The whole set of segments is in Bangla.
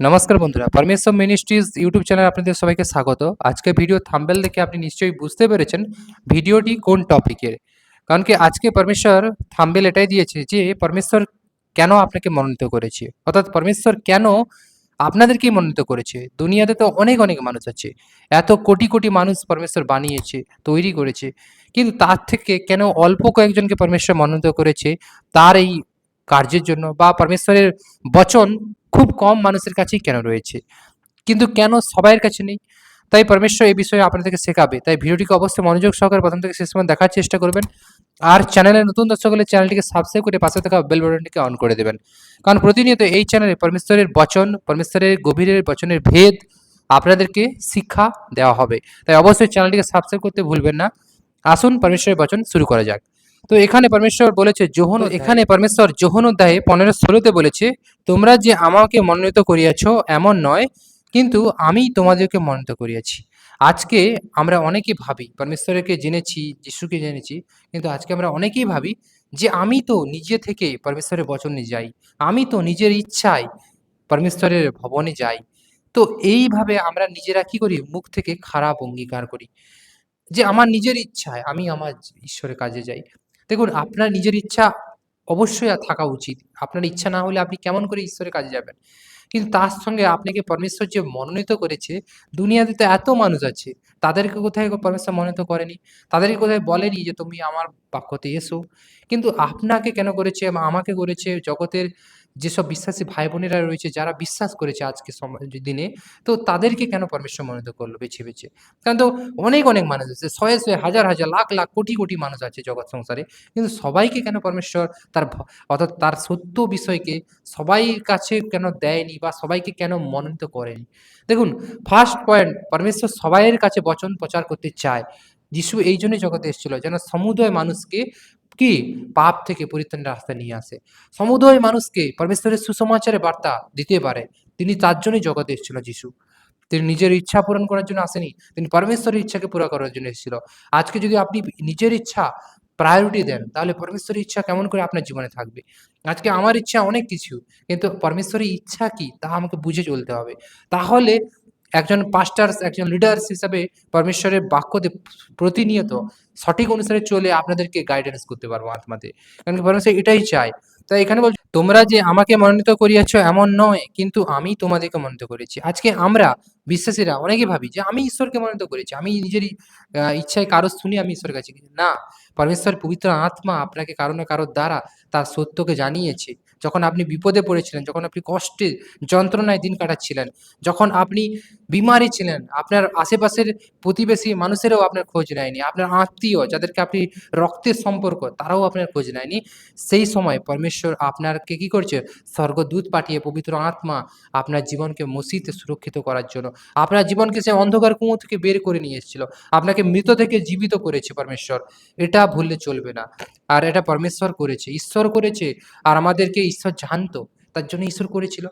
নমস্কার বন্ধুরা পরমেশ্বর মিনিস্ট্রিজ ইউটিউব চ্যানেলে আপনাদের সবাইকে স্বাগত। আজকে ভিডিও থাম্বেল দেখে আপনি নিশ্চয়ই বুঝতে পেরেছেন ভিডিওটি কোন টপিকের কারণ কি আজকে পরমেশ্বর থাম্বেল এটাই দিয়েছে যে পরমেশ্বর কেন আপনাকে মনোনীত করেছে? অর্থাৎ পরমেশ্বর কেন আপনাদেরকেই মনোনীত করেছে? দুনিয়াতে তো অনেক অনেক মানুষ আছে। এত কোটি কোটি মানুষ পরমেশ্বর বানিয়েছে, তৈরি করেছে। কিন্তু তার থেকে কেন অল্প কয়েকজনকে পরমেশ্বর মনোনীত করেছে? তার এই কার্যের জন্য বা পরমেশ্বরের বচন খুব কম মানুষের কাছেই কেন রয়েছে? কিন্তু কেন সবাইয়ের কাছে নেই? তাই পরমেশ্বর এই বিষয়ে আপনাদেরকে শেখাবে। তাই ভিডিওটিকে অবশ্যই মনোযোগ সহকারে প্রথম থেকে শেষ পর্যন্ত দেখার চেষ্টা করবেন। আর চ্যানেলে নতুন দর্শক হলে চ্যানেলটিকে সাবস্ক্রাইব করে পাশে থাকা বেল বাটনটিকে অন করে দেবেন। কারণ প্রতিনিয়ত এই চ্যানেলে পরমেশ্বরের বচন, পরমেশ্বরের গভীরের বচনের ভেদ আপনাদেরকে শিক্ষা দেওয়া হবে। তাই অবশ্যই চ্যানেলটিকে সাবস্ক্রাইব করতে ভুলবেন না। আসুন পরমেশ্বরের বচন শুরু করা যাক। তো এখানে পরমেশ্বর বলেছে যোহন এখানে পরমেশ্বর যোহন অধ্যায়ে পনেরো ষোলোতে বলেছে তোমরা যে আমাকে মনোনীত করিয়াছ এমন নয় কিন্তু আমি তোমাদেরকে মনোনীত করিয়াছি। আজকে আমরা অনেকেই ভাবি পরমেশ্বরকে জেনেছি যিশুকে জেনেছি কিন্তু আজকে আমরা অনেকেই ভাবি যে আমি তো নিজে থেকে পরমেশ্বরের বচনে যাই আমি তো নিজের ইচ্ছায় পরমেশ্বরের ভবনে যাই। তো এইভাবে আমরা নিজেরা কি করি? মুখ থেকে খারাপ অঙ্গীকার করি। যে আমার নিজের ইচ্ছায় আমি আমার ঈশ্বরের কাজে যাই। দেখুন আপনার নিজের ইচ্ছা অবশ্যই থাকা উচিত। আপনার ইচ্ছা না হলে আপনি কেমন করে ঈশ্বরের কাজে যাবেন? কিন্তু তার সঙ্গে আপনাকে পরমেশ্বর যে মনোনীত করেছে দুনিয়াতে তো এত মানুষ আছে তাদেরকে কোথায় পরমেশ্বর মনোনীত করেনি? তাদেরকে কোথায় বলেনি যে তুমি আমার বাক্যতে এসো? কিন্তু আপনাকে কেন করেছে আমাকে করেছে? জগতের যেসব বিশ্বাসী ভাই বোনেরা রয়েছে, যারা বিশ্বাস করেছে আজকে দিনে, তো তাদেরকে কেন পরমেশ্বর মনোনীত করল বেছে বেছে? কারণ তো অনেক অনেক মানুষ আছে, শয়ে শয়ে হাজার হাজার, লাখ লাখ, কোটি কোটি মানুষ আছে জগৎ সংসারে। কিন্তু সবাইকে কেন পরমেশ্বর তার অর্থাৎ তার সত্য বিষয়কে সবাই কাছে কেন দেয়নি বা সবাইকে কেন মনোনীত করেনি? দেখুন ফার্স্ট পয়েন্ট পরমেশ্বর সবাইয়ের কাছে বচন প্রচার করতে চায়। যিশু এই জন্যই জগতে এসেছিল, যেন সমুদয় মানুষকে কি পাপ থেকে পরিত্রাণের রাস্তা নিয়ে আসে। সমুদয় মানুষকে পরমেশ্বরের সুসমাচারের বার্তা দিতে পারে। তিনি তার জন্যই জগতে এসেছিল যিশু। তিনি নিজের ইচ্ছা পূরণ করার জন্য আসেনি। তিনি পরমেশ্বরের ইচ্ছাকে পুরো করার জন্য এসেছিল। আজকে যদি আপনি নিজের ইচ্ছা প্রায়োরিটি দেন, তাহলে পরমেশ্বরের ইচ্ছা কেমন করে আপনার জীবনে থাকবে? আজকে আমার ইচ্ছা অনেক কিছু, কিন্তু পরমেশ্বরের ইচ্ছা কি? তা আমাকে বুঝে চলতে হবে। তাহলে একজন পাস্টার্স একজন লিডার্স হিসাবে পরমেশ্বরের বাক্যতে প্রতিনিয়ত সঠিক অনুসারে চলে আপনাদেরকে গাইডেন্স করতে পারব আত্মাতে কারণ পরমেশ্বর এটাই চাই তাই এখানে বল তোমরা যে আমাকে মনোনীত করিয়াছ এমন নয়, কিন্তু আমি তোমাদেরকে মনোনীত করেছি। আজকে আমরা বিশ্বাসীরা অনেকে ভাবি যে আমি ঈশ্বরকে মনোনীত করেছি, আমি নিজেরই ইচ্ছায় কারও শুনি আমি ঈশ্বরের কাছে। না, পরমেশ্বর পবিত্র আত্মা আপনাকে কারও না কারোর দ্বারা তার সত্যকে জানিয়েছে। যখন আপনি বিপদে পড়েছিলেন, যখন আপনি কষ্টে যন্ত্রণায় দিন কাটাচ্ছিলেন, যখন আপনি বিমারি ছিলেন, আপনার আশেপাশের প্রতিবেশী মানুষেরও আপনার খোঁজ নেয়নি, আপনার আত্মীয় যাদেরকে আপনি রক্তের সম্পর্ক তারাও আপনার খোঁজ নেয়নি, সেই সময় পরমেশ্বর আপনাকে কি করছে? স্বর্গদূত পাঠিয়ে পবিত্র আত্মা আপনার জীবনকে মসিতে সুরক্ষিত করার জন্য, আপনার জীবনকে সে অন্ধকার কুঁয়ো থেকে বের করে নিয়ে এসেছিল, আপনাকে মৃত থেকে জীবিত করেছে পরমেশ্বর, এটা ভুললে চলবে না, আর এটা পরমেশ্বর করেছে, ঈশ্বর করেছে, আর আমাদেরকে ঈশ্বর জানতো, তার জন্য ঈশ্বর করেছিল।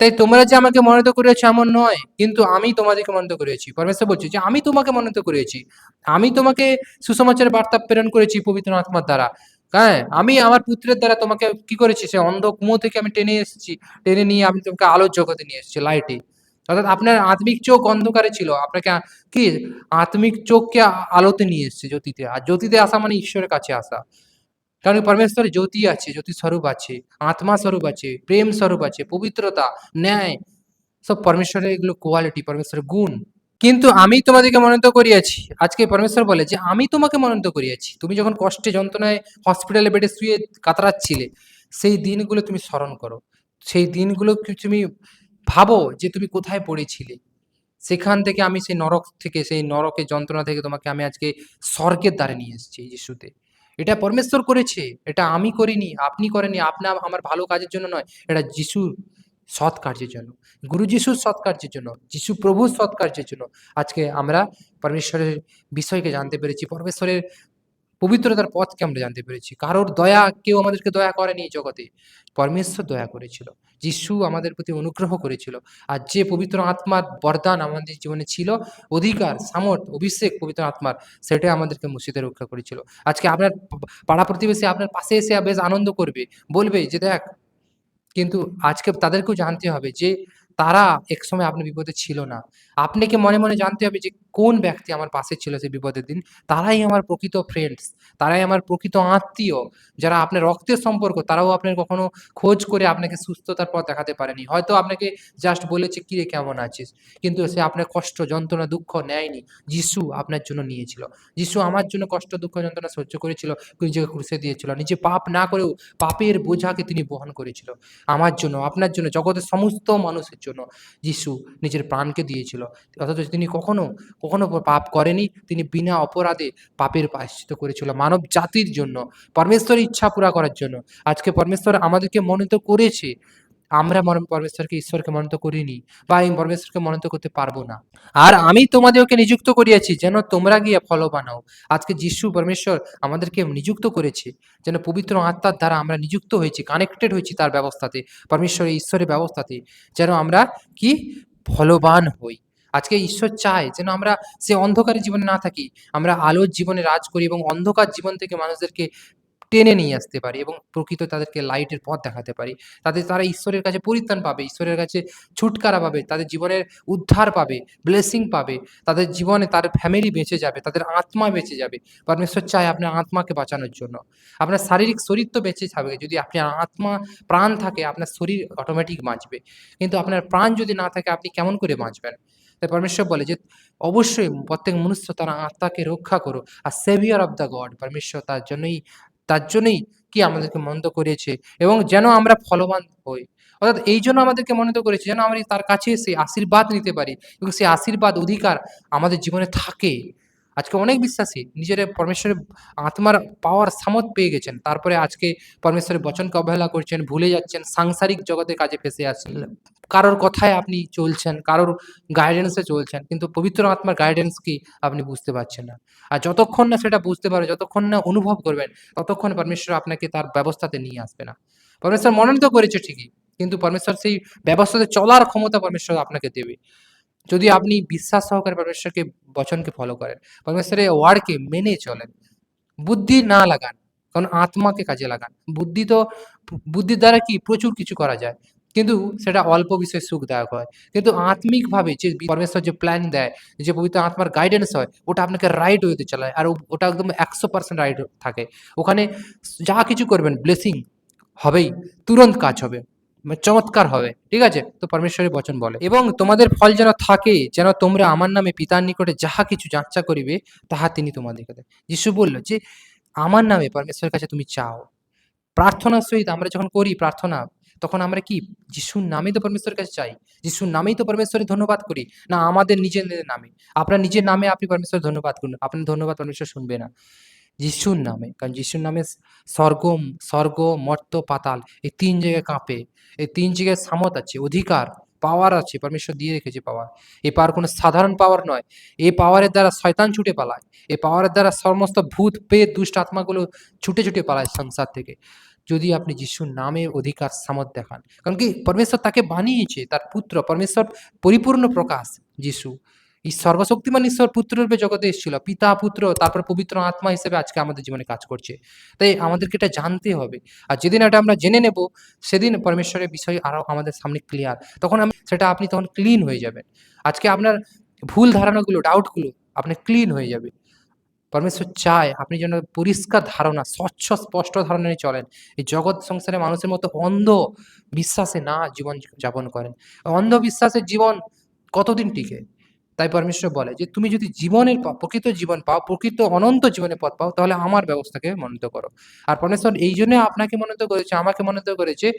তাই তোমরা যে আমাকে মনোনীত করেছ এমন নয়, কিন্তু আমি তোমাদেরকে মনোনীত করেছি। পরমেশ্বর বলছে যে, আমি তোমাকে মনোনীত করেছি। আমি তোমাকে সুসমাচারের বার্তা প্রেরণ করেছি পবিত্র আত্মার দ্বারা। হ্যাঁ আমি আমার পুত্রের দ্বারা তোমাকে কি করেছি? সে অন্ধ কুয়ো থেকে আমি টেনে এসেছি। টেনে নিয়ে আমি তোমাকে আলোর জগতে নিয়ে এসেছি লাইটে অর্থাৎ আপনার আত্মিক চোখ অন্ধকারে ছিল। আপনাকে কি? আত্মিক চোখকে আলোতে নিয়ে এসেছে জ্যোতিতে। আর জ্যোতিতে আসা মানে ঈশ্বরের কাছে আসা। কারণ পরমেশ্বরের জ্যোতি আছে, জ্যোতি স্বরূপ আছে, আত্মা স্বরূপ আছে, প্রেম স্বরূপ আছে, পবিত্রতা, ন্যায়, সব পরমেশ্বরের এগুলো কোয়ালিটি পরমেশ্বরের গুণ। কিন্তু আমি তোমাদেরকে মনোনীত করিয়াছি, আজকে পরমেশ্বর বলে যে আমি তোমাকে মনোনীত করিয়াছি। তুমি যখন কষ্টে, যন্ত্রণায় হসপিটালে বেডে শুয়ে কাতরাচ্ছিলে, সেই দিনগুলো তুমি স্মরণ করো। সেই দিনগুলো তুমি ভাবো যে তুমি কোথায় পড়েছিলে? সেখান থেকে আমি সেই নরক থেকে, সেই নরকের যন্ত্রণা থেকে তোমাকে আমি আজকে স্বর্গের দ্বারে নিয়ে এসেছি, যিশুতে। এটা পরমেশ্বর করেছে, এটা আমি করিনি, আপনি করেনি আপনার আমার ভালো কাজের জন্য নয়, এটা যিশুর সৎ কার্যের জন্য, গুরু যিশুর সৎ কার্যের জন্য, যিশু প্রভুর সৎ কার্যের জন্য। আজকে আমরা পরমেশ্বরের বিষয়কে জানতে পেরেছি, পরমেশ্বরের পবিত্রতার পথকে আমরা জানতে পেরেছি। কারোর দয়া কেউ আমাদেরকে দয়া করেনি এই জগতে। পরমেশ্বর দয়া করেছিল। যিশু আমাদের প্রতি অনুগ্রহ করেছিল। আর যে পবিত্র আত্মার বরদান আমাদের জীবনে ছিল, অধিকার সামর্থ অভিষেক পবিত্র আত্মার, সেটাই আমাদেরকে মুর্শিদে রক্ষা করেছিল। আজকে আপনার পাড়া প্রতিবেশী আপনার পাশে এসে বেশ আনন্দ করবে। বলবে যে, দেখ, কিন্তু আজকে তাদেরকেও জানতে হবে যে, তারা একসময় আপনার বিপদে ছিল না। আপনাকে মনে মনে জানতে হবে যে কোন ব্যক্তি আমার পাশে ছিল সেই বিপদের দিন? তারাই আমার প্রকৃত ফ্রেন্ডস তারাই আমার প্রকৃত আত্মীয়, যারা আপনার রক্তের সম্পর্ক, তারাও আপনার কখনো খোঁজ করে আপনাকে সুস্থতার পথ দেখাতে পারেনি। হয়তো আপনাকে জাস্ট বলেছে, কিরে, কেমন আছিস? কিন্তু সে আপনার কষ্ট, যন্ত্রণা, দুঃখ নেয়নি। যিশু আপনার জন্য নিয়েছিল। যিশু আমার জন্য কষ্ট, দুঃখ, যন্ত্রণা সহ্য করেছিল, নিজেকে ক্রুশে দিয়েছিল। নিজে পাপ না করেও পাপের বোঝাকে তিনি বহন করেছিল। আমার জন্য, আপনার জন্য, জগতের সমস্ত মানুষের জন্য যিশু নিজের প্রাণকে দিয়েছিল। অথচ তিনি কখনো কখনো পাপ করেনি, তিনি বিনা অপরাধে পাপের প্রায়শ্চিত করেছিল মানব জাতির জন্য, পরমেশ্বরের ইচ্ছা পুরা করার জন্য। আজকে পরমেশ্বর আমাদেরকে মনোনীত করেছে। আমরা পরমেশ্বরকে ঈশ্বরকে মনোনীত করিনি বা এই পরমেশ্বরকে মনোনীত করতে পারব না। আর আমি তোমাদেরকে নিযুক্ত করিয়াছি যেন তোমরা গিয়ে ফলবান হও আজকে যিশু পরমেশ্বর আমাদেরকে নিযুক্ত করেছে, যেন পবিত্র আত্মার দ্বারা আমরা নিযুক্ত হয়েছি কানেক্টেড হয়েছি তার ব্যবস্থাতে, পরমেশ্বরের ঈশ্বরের ব্যবস্থাতে, যেন আমরা কি? ফলবান হই। আজকে ঈশ্বর চায় যেন আমরা সে অন্ধকারের জীবনে না থাকি, আমরা আলোর জীবনে রাজ করি এবং অন্ধকার জীবন থেকে মানুষদেরকে টেনে নিয়ে আসতে পারি এবং প্রকৃত তাদেরকে লাইটের পথ দেখাতে পারি। তাদের, তারা ঈশ্বরের কাছে পরিত্রাণ পাবে, ঈশ্বরের কাছে ছুটকারা পাবে, তাদের জীবনের উদ্ধার পাবে ব্লেসিং পাবে, তাদের জীবনে তার ফ্যামিলি বেঁচে যাবে, তাদের আত্মা বেঁচে যাবে। পরমেশ্বর চায় আপনার আত্মাকে বাঁচানোর জন্য। আপনার শারীরিক শরীর তো বেঁচে থাকবে, যদি আপনার আত্মা, প্রাণ থাকে, আপনার শরীর অটোমেটিক বাঁচবে। কিন্তু আপনার প্রাণ যদি না থাকে, আপনি কেমন করে বাঁচবেন? তাই পরমেশ্বর বলে যে, অবশ্যই প্রত্যেক মনুষ্য তার আত্মাকে রক্ষা করো আর সেভিয়ার অফ দ্য গড পরমেশ্বর তার জন্যই তার জন্যই কি আমাদেরকে মন্দ করেছে এবং যেন আমরা ফলবান হই। অর্থাৎ এই জন্য আমাদেরকে মনোনীত করেছে যেন আমরা তার কাছে সেই আশীর্বাদ নিতে পারি এবং সেই আশীর্বাদ অধিকার আমাদের জীবনে থাকে। আজকে অনেক বিশ্বাসী। নিজের পরমেশ্বরের আত্মার পাওয়ার সামত পেয়ে গেছেন। তারপরে আজকে পরমেশ্বরের বচনকে অবহেলা করছেন, ভুলে যাচ্ছেন, সাংসারিক জগতের কাজে ফেসে আসছেন। কারোর কথায় আপনি চলছেন, কারোর গাইডেন্সে চলছেন, কিন্তু পবিত্র আত্মার গাইডেন্স কি আপনি বুঝতে পারছেন না। আর যতক্ষণ না সেটা বুঝতে পারবেন, যতক্ষণ না অনুভব করবেন, ততক্ষণ পরমেশ্বর আপনাকে তার ব্যবস্থাতে নিয়ে আসবে না। পরমেশ্বর মনোনীত করেছে ঠিকই, কিন্তু পরমেশ্বর সেই ব্যবস্থাতে চলার ক্ষমতা পরমেশ্বর আপনাকে দেবে। যদি আপনি বিশ্বাস সহকারে পরমেশ্বরকে, বচনকে ফলো করেন, পরমেশ্বরের ওয়ার্ডকে মেনে চলেন, বুদ্ধি না লাগান, কারণ আত্মাকে কাজে লাগান। বুদ্ধি তো, বুদ্ধির দ্বারা কি প্রচুর কিছু করা যায়, কিন্তু সেটা অল্প বিষয়ে সুখদায়ক হয়। কিন্তু আত্মিকভাবে যে পরমেশ্বর যে প্ল্যান দেয়, যে পবিত্র আত্মার গাইডেন্স হয়, ওটা আপনাকে রাইট ওয়েতে চালায় আর ওটা একদম একশো পার্সেন্ট রাইট থাকে। ওখানে যা কিছু করবেন ব্লেসিং হবেই, তুরন্ত কাজ হবে। চমৎকার হবে, ঠিক আছে? তো পরমেশ্বরের বচন বলে। এবং তোমাদের ফল যেন থাকে, যেন তোমরা আমার নামে পিতার নিকটে যাহা কিছু যাচ্ছা করিবে, তাহা তিনি তোমাদেরকে দেয় যিশু বলল যে, আমার নামে পরমেশ্বরের কাছে তুমি চাও। প্রার্থনার সহিত আমরা যখন করি প্রার্থনা, তখন আমরা কি? যিশুর নামেই তো পরমেশ্বরের কাছে চাই। যিশুর নামেই তো পরমেশ্বরের ধন্যবাদ করি। না, আমাদের নিজের নামে। আপনার নিজের নামে আপনি পরমেশ্বর ধন্যবাদ করুন। আপনার ধন্যবাদ পরমেশ্বর শুনবে না। যিশুর নামে, কারণ যিশুর নামে স্বর্গ স্বর্গ, মর্ত, পাতাল, এই তিন জায়গায় কাঁপে। এই তিন জায়গায় সামত আছে, অধিকার পাওয়ার আছে পরমেশ্বর দিয়ে রেখেছে পাওয়ার এই পাওয়ার কোনো সাধারণ পাওয়ার নয়। এই পাওয়ারের দ্বারা শয়তান ছুটে পালায়। এই পাওয়ারের দ্বারা সমস্ত ভূত পেয়ে দুষ্ট আত্মাগুলো ছুটে ছুটে পালায় সংসার থেকে। যদি আপনি যিশুর নামে অধিকার, সামত দেখান। কারণ কি? পরমেশ্বর তাকে বানিয়েছে, তার পুত্র, পরমেশ্বর পরিপূর্ণ প্রকাশ, যিশু। এই সর্বশক্তিমান ঈশ্বর পুত্ররূপে জগতে এসেছিল। পিতা, পুত্র, তারপর পবিত্র আত্মা হিসেবে আজকে আমাদের জীবনে কাজ করছে। তাই আমাদেরকে এটা জানতে হবে। আর যেদিন এটা আমরা জেনে নেব, সেদিন পরমেশ্বরের বিষয় আরও আমাদের সামনে ক্লিয়ার তখন আমি সেটা আপনি তখন ক্লিন হয়ে যাবেন। আজকে আপনার ভুল ধারণাগুলো ডাউটগুলো আপনি ক্লিন হয়ে যাবে। পরমেশ্বর চায় আপনি যেন পরিষ্কার ধারণা, স্বচ্ছ, স্পষ্ট ধারণা নিয়ে চলেন। এই জগৎ সংসারে মানুষের মতো অন্ধ বিশ্বাসে না জীবন যাপন করেন। অন্ধবিশ্বাসের জীবন কতদিন টিকে? তাই পরমেশ্বর বলে যে, তুমি যদি জীবনের প্রকৃত জীবন পাও, প্রকৃত অনন্ত জীবনের পথ পাও, তাহলে আমার ব্যবস্থাকে মনোনীত করো। আর পরমেশ্বর এই জন্য আপনাকে মনোনীত করেছে, আমাকে মনোনীত করেছে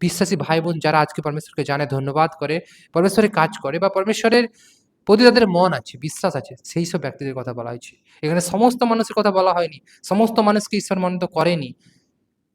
বিশ্বাসী ভাই বোন যারা আজকে পরমেশ্বরকে জানে, ধন্যবাদ করে। পরমেশ্বরের কাজ করে বা পরমেশ্বরের প্রতি তাদের মন আছে, বিশ্বাস আছে, সেই সব ব্যক্তিদের কথা বলা হয়েছে। এখানে সমস্ত মানুষের কথা বলা হয়নি। সমস্ত মানুষকে ঈশ্বর মনোনীত করেনি।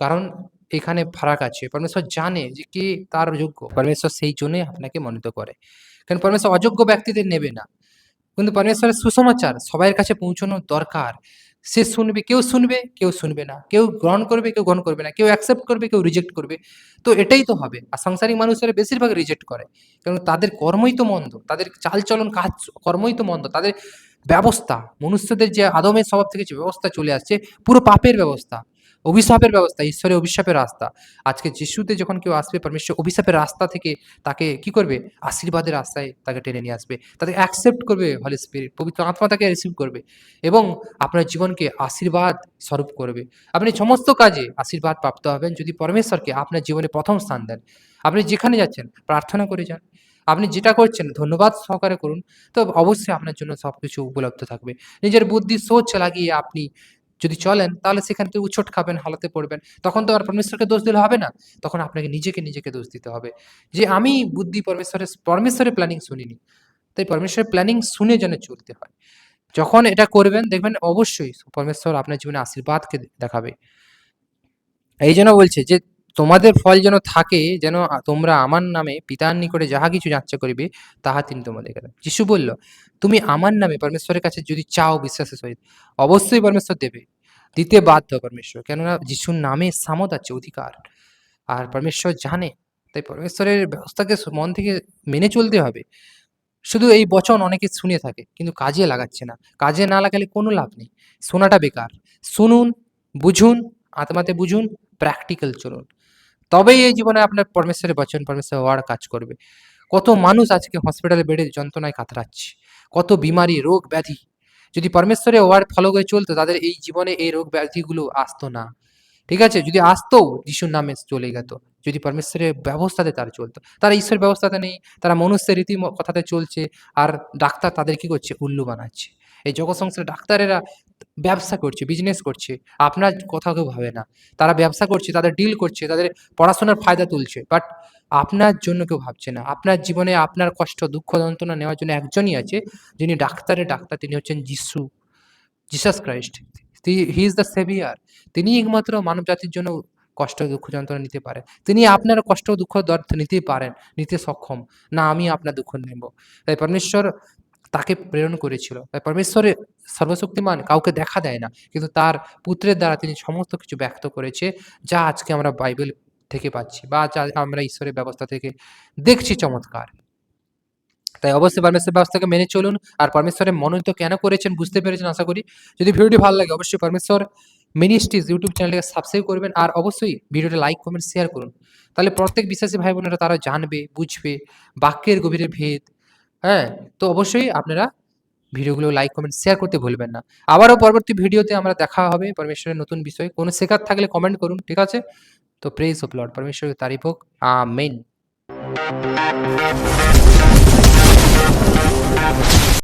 কারণ এখানে ফারাক আছে। পরমেশ্বর জানে যে কে তার যোগ্য। পরমেশ্বর সেই জন্যই আপনাকে মনোনীত করে। কারণ পরমেশ্বর অযোগ্য ব্যক্তিদের নেবে না। কিন্তু পরমেশ্বরের সুসমাচার সবাইয়ের কাছে পৌঁছানো দরকার। সে শুনবে, কেউ শুনবে কেউ শুনবে না। কেউ গ্রহণ করবে, কেউ গ্রহণ করবে না। কেউ অ্যাকসেপ্ট করবে, কেউ রিজেক্ট করবে। তো এটাই তো হবে। আর সাংসারিক মানুষেরা বেশিরভাগ রিজেক্ট করে। কারণ তাদের কর্মই তো মন্দ। তাদের চালচলন কাজ, কর্মই তো মন্দ। তাদের ব্যবস্থা, মনুষ্যদের যে আদমের স্বভাব থেকে যে ব্যবস্থা চলে আসছে, পুরো পাপের ব্যবস্থা। অভিশাপের ব্যবস্থা, ঈশ্বরের অভিশাপের রাস্তা। আজকে যিশুতে যখন কেউ আসবে, পরমেশ্বর অভিশাপের রাস্তা থেকে তাকে কি করবে? আশীর্বাদের রাস্তায় তাকে টেনে নিয়ে আসবে। তাকে অ্যাকসেপ্ট করবে হলি স্পিরিট পবিত্র আত্মা তাকে রিসিভ করবে এবং আপনার জীবনকে আশীর্বাদ স্বরূপ করবে। আপনি সমস্ত কাজে আশীর্বাদ প্রাপ্ত হবেন যদি পরমেশ্বরকে আপনার জীবনে প্রথম স্থান দেন। আপনি যেখানে যাচ্ছেন, প্রার্থনা করে যান। আপনি যেটা করছেন, ধন্যবাদ সহকারে করুন। তো অবশ্যই আপনার জন্য সব কিছু উপলব্ধ থাকবে। নিজের বুদ্ধি, সোচ লাগিয়ে আপনি যদি চলেন, তাহলে সেখান থেকে উচ্ছট খাবেন, হালাতে পড়বেন। তখন তো আর পরমেশ্বরকে দোষ দিলে হবে না। তখন আপনাকে নিজেকে নিজেকে দোষ দিতে হবে। যে আমি বুদ্ধি পরমেশ্বরের পরমেশ্বরের প্ল্যানিং শুনিনি। তাই পরমেশ্বরের প্ল্যানিং শুনে যেন চলতে হয়। যখন এটা করবেন, দেখবেন অবশ্যই পরমেশ্বর আপনার জীবনে আশীর্বাদকে দেখাবে। এই জন্য বলছে যে তোমাদের ফল যেন থাকে, যেন তোমরা আমার নামে পিতার নিকটে যাহা কিছু যাচ্ছা করিবে, তাহা তিনি তোমাদেরকে দেন যিশু বলল, তুমি আমার নামে পরমেশ্বরের কাছে যদি চাও বিশ্বাসের সহিত, অবশ্যই পরমেশ্বর দেবে। দিতে বাধ্য পরমেশ্বর, কেননা যিশুর নামে সামত আছে, অধিকার। আর পরমেশ্বর জানে, তাই পরমেশ্বরের ব্যবস্থাকে মন থেকে মেনে চলতে হবে। শুধু এই বচন অনেকে শুনে থাকে, কিন্তু কাজে লাগাচ্ছে না। কাজে না লাগালে কোনো লাভ নেই। শোনাটা বেকার। শুনুন, বুঝুন, আত্মাতে বুঝুন প্র্যাকটিক্যাল চলুন। তবেই এই জীবনে আপনার পরমেশ্বরের বচন পরমেশ্বরের ওয়ার্ড কাজ করবে। কত মানুষ আজকে হসপিটালে বেডে যন্ত্রণায় কাতরাচ্ছে, কত বিমারি, রোগ ব্যাধি। যদি পরমেশ্বরের ওয়ার্ড ফলো করে চলতো, তাদের এই জীবনে এই রোগ ব্যাধিগুলো আসতো না। ঠিক আছে? যদি আসতো, যিশুর নামে চলে যেত যদি পরমেশ্বরের ব্যবস্থাতে তারা চলতো। তারা ঈশ্বর ব্যবস্থাতে নেই, তারা মনুষ্যের রীতি কথাতে চলছে, আর ডাক্তার তাদের কি করছে? উল্লু বানাচ্ছে। এই জগৎ সংসারে ডাক্তারেরা ব্যবসা করছে বিজনেস করছে। আপনার কথা কেউ ভাবে না। তারা ব্যবসা করছে, তাদের ডিল করছে, তাদের পড়াশোনার ফায়দা তুলছে। বাট আপনার জন্য কেউ ভাবছে না। আপনার জীবনে আপনার কষ্ট, দুঃখ, যন্ত্রণা নেওয়ার জন্য একজনই আছে, যিনি ডাক্তারের ডাক্তার, তিনি হচ্ছেন যিশু Jesus Christ he is the saviour তিনি একমাত্র মানব জাতির জন্য কষ্ট, দুঃখ, যন্ত্রণা নিতে পারেন। তিনি আপনার কষ্ট, দুঃখ, দর্দ নিতে পারেন, নিতে সক্ষম। না, আমি আপনার দুঃখ নেব। তাই পরমেশ্বর তাকে প্রেরণ করেছিল। তাই পরমেশ্বরের সর্বশক্তিমান কাউকে দেখা দেয় না, কিন্তু তার পুত্রের দ্বারা তিনি সমস্ত কিছু ব্যক্ত করেছে, যা আজকে আমরা বাইবেল থেকে পাচ্ছি বা যা আমরা ঈশ্বরের ব্যবস্থা থেকে দেখছি চমৎকার। তাই অবশ্যই পরমেশ্বরের ব্যবস্থাকে মেনে চলুন, আর পরমেশ্বরের মনোনীত কেন করেছেন বুঝতে পেরেছেন আশা করি। যদি ভিডিওটি ভালো লাগে অবশ্যই পরমেশ্বর মিনিস্ট্রিজ ইউটিউব চ্যানেলটাকে সাবস্ক্রাইব করবেন, আর অবশ্যই ভিডিওটা লাইক কমেন্ট শেয়ার করুন। তাহলে প্রত্যেক বিশ্বাসী ভাই বোনেরা তারা জানবে, বুঝবে, বাক্যের গভীরে ভেদ হ্যাঁ তো অবশ্যই আপনারা ভিডিওগুলো লাইক কমেন্ট শেয়ার করতে ভুলবেন না। আবারও পরবর্তী ভিডিওতে আমরা দেখা হবে পরমেশ্বরের নতুন বিষয়ে। কোনো শেখার থাকলে কমেন্ট করুন, ঠিক আছে? তো প্রেস অফ লর্ড পরমেশ্বরের তারিফ হোক। আমেন